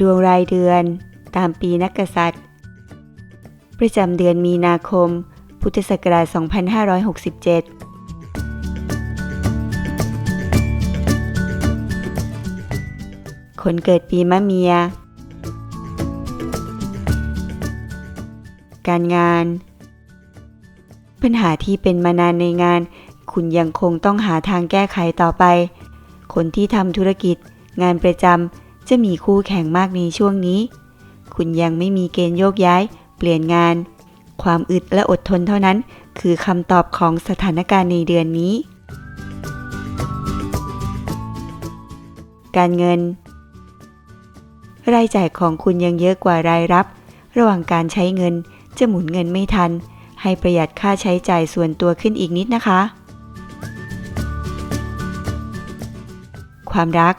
ดวงรายเดือน ตามปีนักกษัตริย์ ประจำเดือนมีนาคม พุทธศักราช 2567คนเกิดปีมะเมีย การงาน ปัญหาที่เป็นมานานในงาน คุณยังคงต้องหาทางแก้ไขต่อไป คนที่ทำธุรกิจ งานประจำ จะมีคู่แข่งมากในช่วงนี้ คุณยังไม่มีเกณฑ์โยกย้าย เปลี่ยนงาน ความอึดและอดทนเท่านั้น คือคำตอบของสถานการณ์ในเดือนนี้ การเงิน รายจ่ายของคุณยังเยอะกว่ารายรับ ระหว่างการใช้เงินจะหมุนเงินไม่ทัน ให้ประหยัดค่าใช้จ่ายส่วนตัวขึ้นอีกนิดนะคะ ความรัก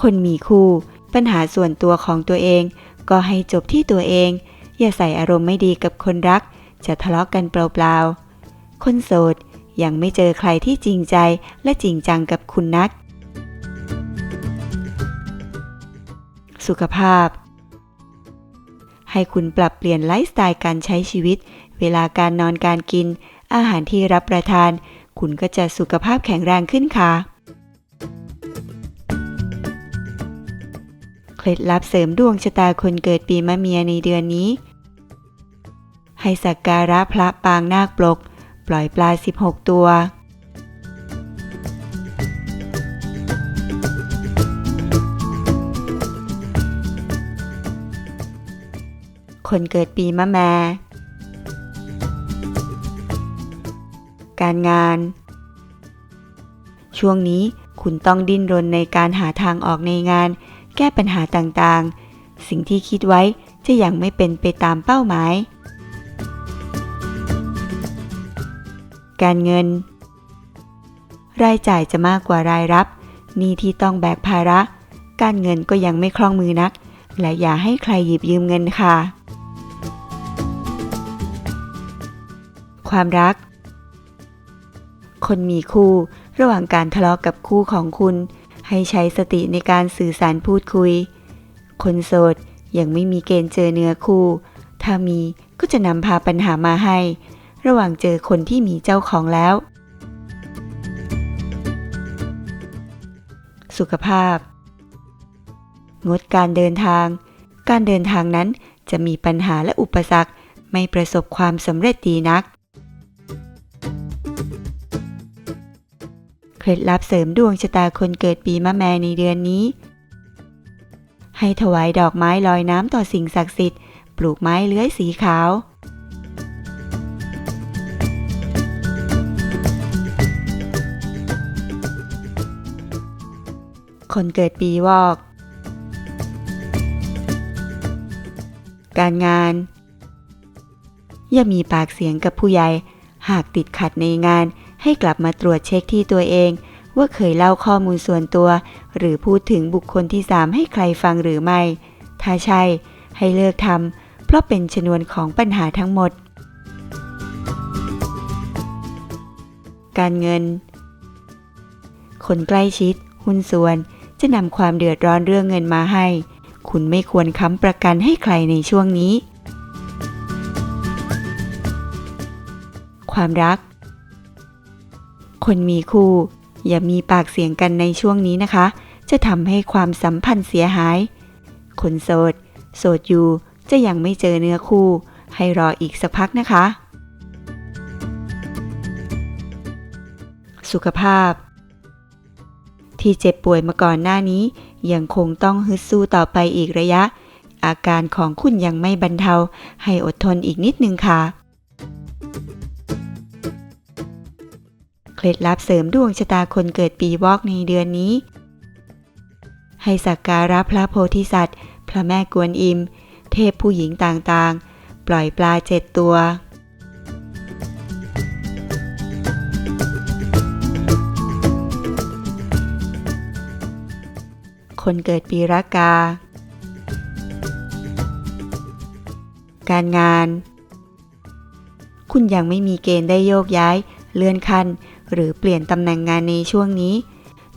คนมีคู่ ปัญหาส่วนตัวของตัวเอง ก็ให้จบที่ตัวเอง อย่าใส่อารมณ์ไม่ดีกับคนรัก จะทะเลาะกกันเปล่าๆ คนโสดยังไม่เจอใครที่จริงใจและจริงจังกับคุณนัก สุขภาพ ให้คุณปรับเปลี่ยนไลฟ์สไตล์การใช้ชีวิต เวลาการนอนการกิน อาหารที่รับประทาน คุณก็จะสุขภาพแข็งแรงขึ้นค่ะ เคล็ดลับเสริมดวงชะตาคนเกิดปีมะเมียในเดือนนี้ ให้สักการะพระปางนาคปลก ปล่อยปลา 16 ตัว คนเกิดปีมะแม การงาน ช่วงนี้คุณต้องดิ้นรนในการหาทางออกในงาน แก้ปัญหาต่างๆ สิ่งที่คิดไว้จะยังไม่เป็นไปตามเป้าหมาย การเงิน รายจ่ายจะมากกว่ารายรับหนี้ที่ต้องแบกภาระ การเงินก็ยังไม่คล่องมือนัก และอย่าให้ใครหยิบยืมเงินค่ะ ความรัก คนมีคู่ระหว่างการทะเลาะกับคู่ของคุณ ให้ใช้สติในการสื่อสารพูดคุย คนโสดยังไม่มีเกณฑ์เจอเนื้อคู่ ถ้ามีก็จะนำพาปัญหามาให้ ระหว่างเจอคนที่มีเจ้าของแล้ว สุขภาพ งดการเดินทาง การเดินทางนั้นจะมีปัญหาและอุปสรรค ไม่ประสบความสำเร็จดีนัก เคล็ดลับเสริมดวงชะตาคนเกิดปีมะแม่ในเดือนนี้ ให้ถวายดอกไม้ลอยน้ำต่อสิ่งศักดิ์สิทธิ์ ปลูกไม้เลื้อยสีขาว คนเกิดปีวอก การงาน อย่ามีปากเสียงกับผู้ใหญ่ หากติดขัดในงาน ให้กลับมาตรวจเช็คที่ตัวเอง ว่าเคยเล่าข้อมูลส่วนตัว หรือพูดถึงบุคคลที่สามให้ใครฟังหรือไม่ ถ้าใช่ ให้เลิกทำเพราะเป็นชนวนของปัญหาทั้งหมด การเงิน คนใกล้ชิด หุ้นส่วน จะนำความเดือดร้อนเรื่องเงินมาให้ คุณไม่ควรค้ำประกันให้ใครในช่วงนี้ความรัก คนมีคู่ อย่ามีปากเสียงกันในช่วงนี้นะคะ จะทำให้ความสัมพันธ์เสียหาย คนโสด โสดอยู่จะยังไม่เจอเนื้อคู่ ให้รออีกสักพักนะคะ สุขภาพ ที่เจ็บป่วยมาก่อนหน้านี้ ยังคงต้องฮึดสู้ต่อไปอีกระยะ อาการของคุณยังไม่บรรเทา ให้อดทนอีกนิดนึงค่ะ ล็ดลับเสริมดวงชะตาคนเกิดปีวอกในเดือนนี้ ให้สักการะพระโพธิสัตว์ พระแม่กวนอิม เทพผู้หญิงต่างๆ ปล่อยปลาเจ็ดตัว คนเกิดปีรากา การงาน คุณยังไม่มีเกณฑ์ได้โยกย้าย เลื่อนขั้น หรือเปลี่ยนตำแหน่งงานในช่วงนี้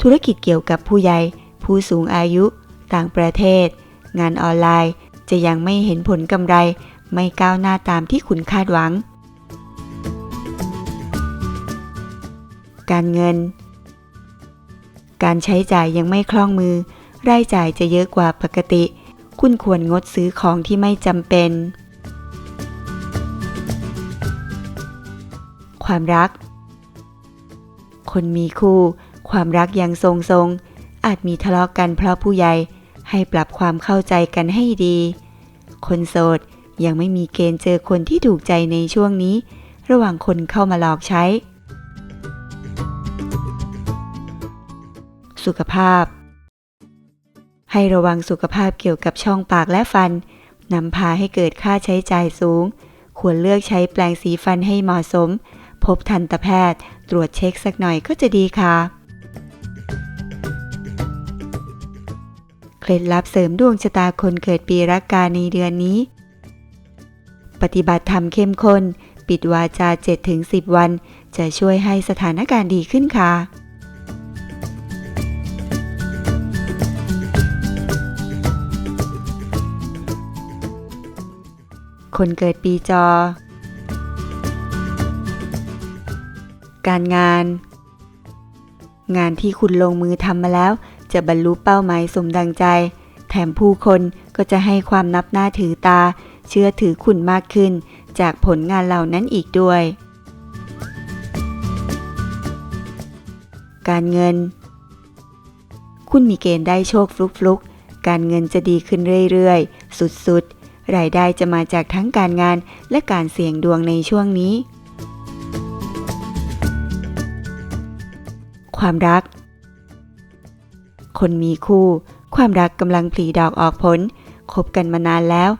ธุรกิจเกี่ยวกับผู้ใหญ่ ผู้สูงอายุ ต่างประเทศ งานออนไลน์ จะยังไม่เห็นผลกำไร ไม่ก้าวหน้าตามที่คุณคาดหวัง การเงิน การใช้จ่ายยังไม่คล่องมือ รายจ่ายจะเยอะกว่าปกติ คุณควรงดซื้อของที่ไม่จำเป็นความรัก คนมีคู่ ความรักยังทรงๆ อาจมีทะเลาะกันเพราะผู้ใหญ่ให้ปรับความเข้าใจกันให้ดี คนโสดยังไม่มีเกณฑ์เจอคนที่ถูกใจในช่วงนี้ ระหว่างคนเข้ามาหลอกใช้ สุขภาพ ให้ระวังสุขภาพเกี่ยวกับช่องปากและฟันนำพาให้เกิดค่าใช้จ่ายสูง ควรเลือกใช้แปรงสีฟันให้เหมาะสม พบทันตแพทย์ ตรวจเช็คสักหน่อยก็จะดีค่ะ เคล็ดลับเสริมดวงชะตาคนเกิดปีรักกาในเดือนนี้ ปฏิบัติธรรมเข้มข้น ปิดวาจา 7-10 วัน จะช่วยให้สถานการณ์ดีขึ้นค่ะคนเกิดปีจอ การงาน งานที่คุณลงมือทำมาแล้ว จะบรรลุเป้าหมายสมดังใจ แถมผู้คนก็จะให้ความนับหน้าถือตา เชื่อถือคุณมากขึ้น จากผลงานเหล่านั้นอีกด้วย การเงิน คุณมีเกณฑ์ได้โชคฟลุกๆ การเงินจะดีขึ้นเรื่อยๆ สุดๆ รายได้จะมาจากทั้งการงานและการเสี่ยงดวงในช่วงนี้ ความรัก คนมีคู่ ความรักกำลังผลิดอกออกผลคบกันมานานแล้ว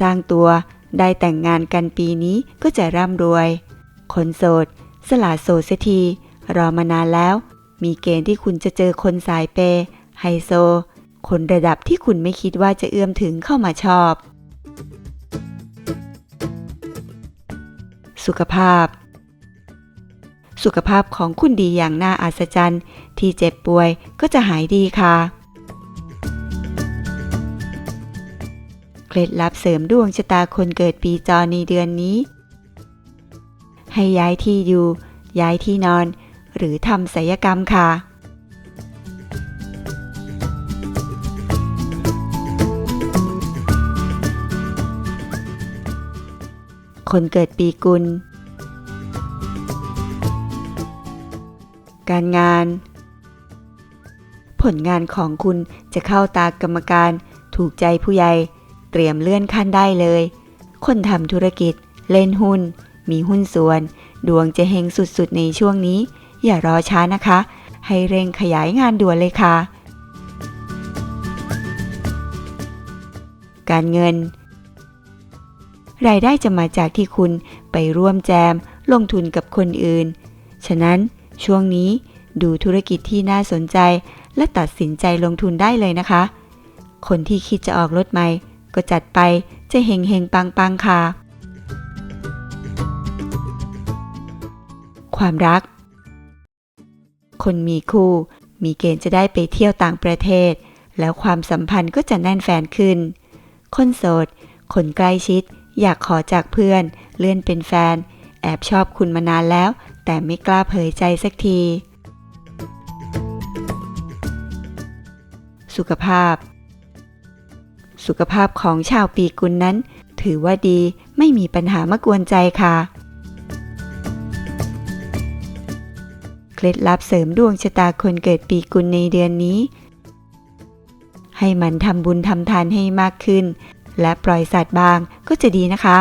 สร้างตัวได้แต่งงานกันปีนี้ก็จะร่ำรวย คนโสด สละโสดเสียที รอมานานแล้ว มีเกณฑ์ที่คุณจะเจอคนสายเปย์ไฮโซ คนระดับที่คุณไม่คิดว่าจะเอื้อมถึงเข้ามาชอบ สุขภาพ สุขภาพของคุณดีอย่างน่าอัศจรรย์ ที่เจ็บป่วยก็จะหายดีค่ะ เคล็ดลับเสริมดวงชะตาคนเกิดปีจอในเดือนนี้ ให้ย้ายที่อยู่ ย้ายที่นอน หรือทำศัลยกรรมค่ะคนเกิดปีกุล การงาน ผลงานของคุณจะเข้าตากรรมการ ถูกใจผู้ใหญ่ เตรียมเลื่อนขั้นได้เลย คนทำธุรกิจ เล่นหุ้น มีหุ้นส่วน ดวงจะเฮงสุดๆในช่วงนี้ อย่ารอช้านะคะ ให้เร่งขยายงานด่วนเลยค่ะ การเงิน รายได้จะมาจากที่คุณไปร่วมแจมลงทุนกับคนอื่น ฉะนั้น ช่วงนี้ดูธุรกิจที่น่าสนใจ และตัดสินใจลงทุนได้เลยนะคะ คนที่คิดจะออกรถใหม่ ก็จัดไปจะเฮงเฮงปังปังค่ะ ความรัก คนมีคู่ มีเกณฑ์จะได้ไปเที่ยวต่างประเทศ แล้วความสัมพันธ์ก็จะแน่นแฟนขึ้น คนโสด คนใกล้ชิด อยากขอจากเพื่อน เลื่อนเป็นแฟน แอบชอบคุณมานานแล้ว แต่ไม่กล้าเผยใจสักที สุขภาพ สุขภาพของชาวปีกุลนั้น ถือว่าดีไม่มีปัญหามากวนใจค่ะ เคล็ดลับเสริมดวงชะตาคนเกิดปีกุลในเดือนนี้ ให้มันทำบุญทำทานให้มากขึ้น และปล่อยสัตว์บางก็จะดีนะคะ